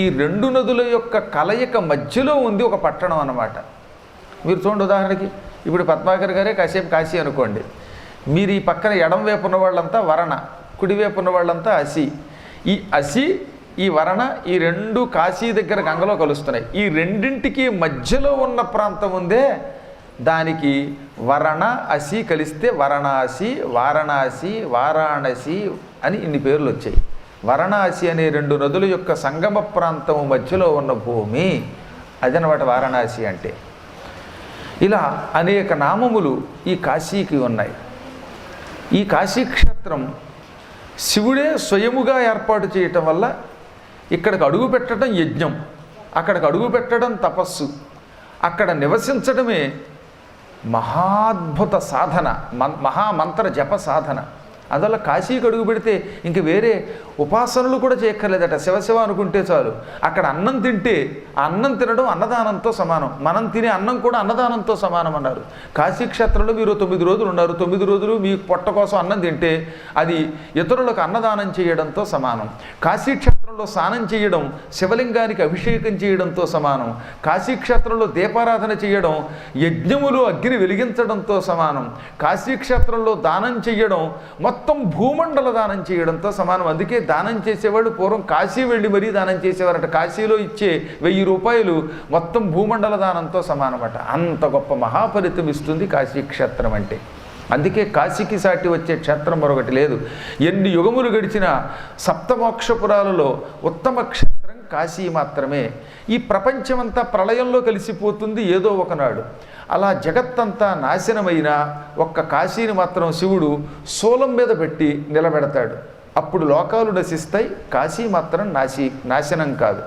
ఈ రెండు నదుల యొక్క కలయిక మధ్యలో ఉంది ఒక పట్టణం అన్నమాట. మీరు చూడండి ఉదాహరణకి ఇప్పుడు పద్మాకర్ గారే కాసేపు కాశీ అనుకోండి. మీరు ఈ పక్కన ఎడం వైపు ఉన్న వాళ్ళంతా వరణ కుడివైపు ఉన్న వాళ్ళంతా అసి. ఈ అసి ఈ వరణ ఈ రెండు కాశీ దగ్గర గంగలో కలుస్తున్నాయి. ఈ రెండింటికి మధ్యలో ఉన్న ప్రాంతం ఉందే దానికి వరణ అసి కలిస్తే వరణాసి వారణాసి వారాణసి అని ఇన్ని పేర్లు వచ్చాయి. వారణాసి అనే రెండు నదుల యొక్క సంగమ ప్రాంతము మధ్యలో ఉన్న భూమి అదనమాట వారణాసి అంటే. ఇలా అనేక నామములు ఈ కాశీకి ఉన్నాయి. ఈ కాశీక్షేత్రం శివుడే స్వయముగా ఏర్పాటు చేయటం వల్ల ఇక్కడికి అడుగు పెట్టడం యజ్ఞం అక్కడికి అడుగు పెట్టడం తపస్సు అక్కడ నివసించడమే మహాద్భుత సాధన మహామంత్ర జప సాధన. అందువల్ల కాశీకి అడుగు పెడితే ఇంక వేరే ఉపాసనలు కూడా చేయక్కర్లేదట. శివశివ అనుకుంటే చాలు. అక్కడ అన్నం తింటే ఆ అన్నం తినడం అన్నదానంతో సమానం. మనం తినే అన్నం కూడా అన్నదానంతో సమానం అన్నారు. కాశీ క్షేత్రంలో మీరు తొమ్మిది రోజులు ఉన్నారు. తొమ్మిది రోజులు మీ పొట్ట కోసం అన్నం తింటే అది ఇతరులకు అన్నదానం చేయడంతో సమానం. కాశీ క్షేత్రంలో స్నానం చేయడం శివలింగానికి అభిషేకం చేయడంతో సమానం. కాశీ క్షేత్రంలో దీపారాధన చేయడం యజ్ఞములు అగ్ని వెలిగించడంతో సమానం. కాశీ క్షేత్రంలో దానం చేయడం మొత్తం భూమండల దానం చేయడంతో సమానం. అందుకే దానం చేసేవాళ్ళు పూర్వం కాశీ వెళ్ళి మరీ దానం చేసేవారట. కాశీలో ఇచ్చే వెయ్యి రూపాయలు మొత్తం భూమండల దానంతో సమానమట. అంత గొప్ప మహాఫలితం ఇస్తుంది కాశీ క్షేత్రం అంటే. అందుకే కాశీకి సాటి వచ్చే క్షేత్రం మరొకటి లేదు. ఎన్ని యుగములు గడిచిన సప్తమోక్షపురాలలో ఉత్తమ క్షేత్రం కాశీ మాత్రమే. ఈ ప్రపంచమంతా ప్రళయంలో కలిసిపోతుంది ఏదో ఒకనాడు. అలా జగత్తంతా నాశనమైన ఒక్క కాశీని మాత్రం శివుడు శూలం మీద పెట్టి నిలబెడతాడు. అప్పుడు లోకాలు నశిస్తాయి కాశీ మాత్రం నాశీ నాశనం కాదు.